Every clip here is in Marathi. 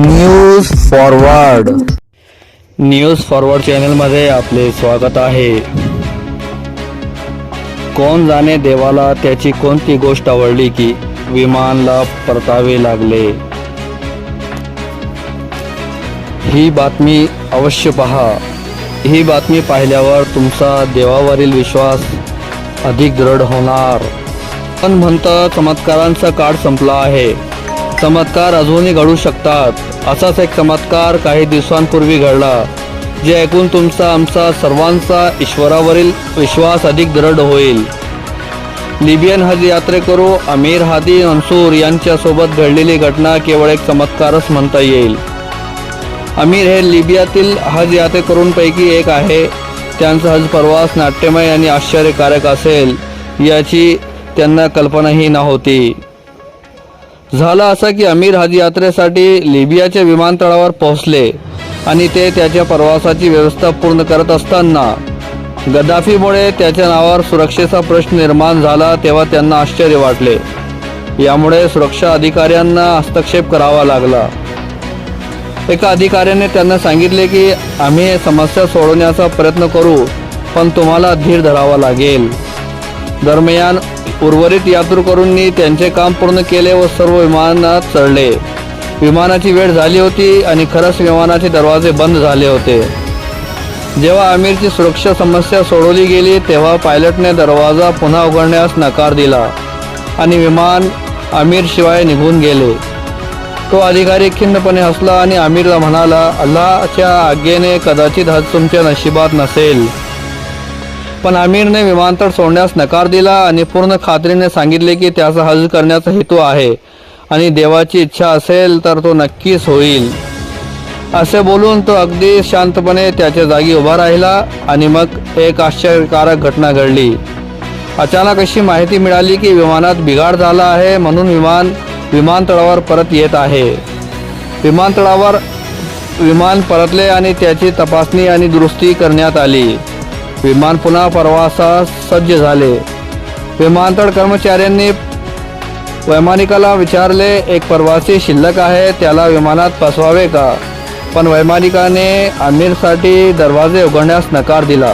न्यूज फॉरवर्ड न्यूज फॉरवर्ड चॅनलमध्ये आपले स्वागत आहे. कोण जाणे देवाला त्याची कोणती गोष्ट आवडली की विमानला परतावे लागले? ही बातमी अवश्य पहा. ही बातमी पाहिल्यावर तुमचा देवावरील विश्वास अधिक दृढ होणार. पण म्हणतं चमत्कारांचा काळ संपला आहे. चमत्कार अजूनही घडू शकतात. असाच एक चमत्कार काही दिवसांपूर्वी घडला जे ऐकून तुमचा आमचा सर्वांचा ईश्वरावरील विश्वास अधिक दृढ होईल. लिबियन हज यात्रेकरू अमीर हादी अन्सूर यांच्यासोबत घडलेली घटना केवळ एक चमत्कारच म्हणता येईल. अमीर हे लिबियातील हज यात्रेकरूंपैकी एक आहे. त्यांचा हज प्रवास नाट्यमय आणि आश्चर्यकारक असेल याची त्यांना कल्पनाही नव्हती. झालं असं की अमीर हज यात्रेसाठी लिबियाच्या विमानतळावर पोहोचले आणि ते त्याच्या प्रवासाची व्यवस्था पूर्ण करत असताना गद्दाफीमुळे त्याच्या नावावर सुरक्षेचा प्रश्न निर्माण झाला तेव्हा त्यांना आश्चर्य वाटले. यामुळे सुरक्षा अधिकाऱ्यांना हस्तक्षेप करावा लागला. एका अधिकाऱ्याने त्यांना सांगितले की आम्ही समस्या सोडवण्याचा प्रयत्न करू पण तुम्हाला धीर धरावा लागेल. दरम्यान उर्वरित यात्रेकरूंनी त्यांचे काम पूर्ण केले व सर्व विमानात चढले. विमानाची वेळ झाली होती आणि खरंच विमानाचे दरवाजे बंद झाले होते. जेव्हा आमिरची सुरक्षा समस्या सोडवली गेली तेव्हा पायलटने दरवाजा पुन्हा उघडण्यास नकार दिला आणि विमान आमिरशिवाय निघून गेले. तो अधिकारी खिन्नपणे हसला आणि आमिरला म्हणाला अल्लाच्या आज्ञेने कदाचित हज तुमच्या नशिबात नसेल. पण आमिरने विमानतळ सोडण्यास नकार दिला आणि पूर्ण खात्रीने सांगितले की त्याचा हज करण्याचा हेतू आहे. आणि देवाची इच्छा असेल तर तो नक्कीच होईल. असे बोलून तो अगदी शांतपणे त्याच्या जागी उभा राहिला आणि मग एक आश्चर्यकारक घटना घडली. अचानक अशी माहिती मिळाली की विमानात बिघाड झाला आहे म्हणून विमान विमानतळावर परत येत आहे. विमानतळावर विमान परतले आणि त्याची तपासणी आणि दुरुस्ती करण्यात आली. विमान पुन्हा प्रवासास सज्ज झाले. विमानतळ कर्मचाऱ्यांनी वैमानिकाला विचारले एक प्रवासी शिल्लक आहे त्याला विमानात फसवावे का पण वैमानिकाने आमिरसाठी दरवाजे उघडण्यास नकार दिला.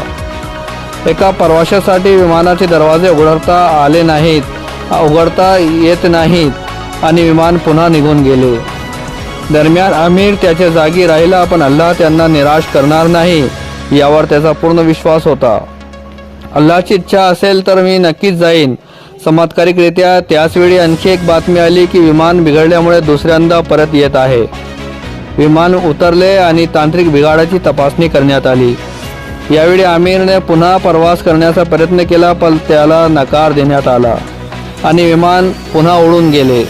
एका प्रवाशासाठी विमानाचे दरवाजे उघडता आले नाहीत उघडता येत नाहीत आणि विमान पुन्हा निघून गेले. दरम्यान आमिर त्याच्या जागी राहिला पण अल्लाह त्यांना निराश करणार नाही. यावर त्याचा पूर्ण विश्वास होता. अल्लाची इच्छा असेल तर मी नक्कीच जाईन. चमत्कारिकरित्या त्याचवेळी आणखी एक बातमी आली की विमान बिघडल्यामुळे दुसऱ्यांदा परत येत आहे. विमान उतरले आणि तांत्रिक बिघाडाची तपासणी करण्यात आली. यावेळी आमिरने पुन्हा प्रवास करण्याचा प्रयत्न केला पण त्याला नकार देण्यात आला आणि विमान पुन्हा उडून गेले.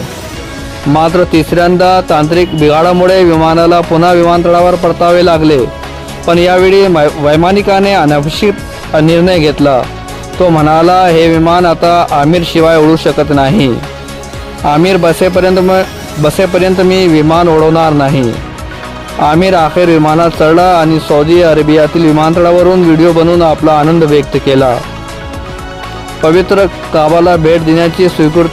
मात्र तिसऱ्यांदा तांत्रिक बिघाडामुळे विमानाला पुन्हा विमानतळावर परतावे लागले. पण यावेळी वैमानिकाने अनपेक्षित निर्णय घेतला. तो म्हणाला हे विमान आता आमिर शिवाय उडू शकत नाही. आमिर बसेपर्यंत म बसेपर्यंत मी विमान उडवणार नाही. आमिर अखेर विमानात चढला आणि सौदी अरेबियातील विमानतळावरून व्हिडिओ बनवून आपला आनंद व्यक्त केला. पवित्र काबाला भेट देण्याची स्वीकृती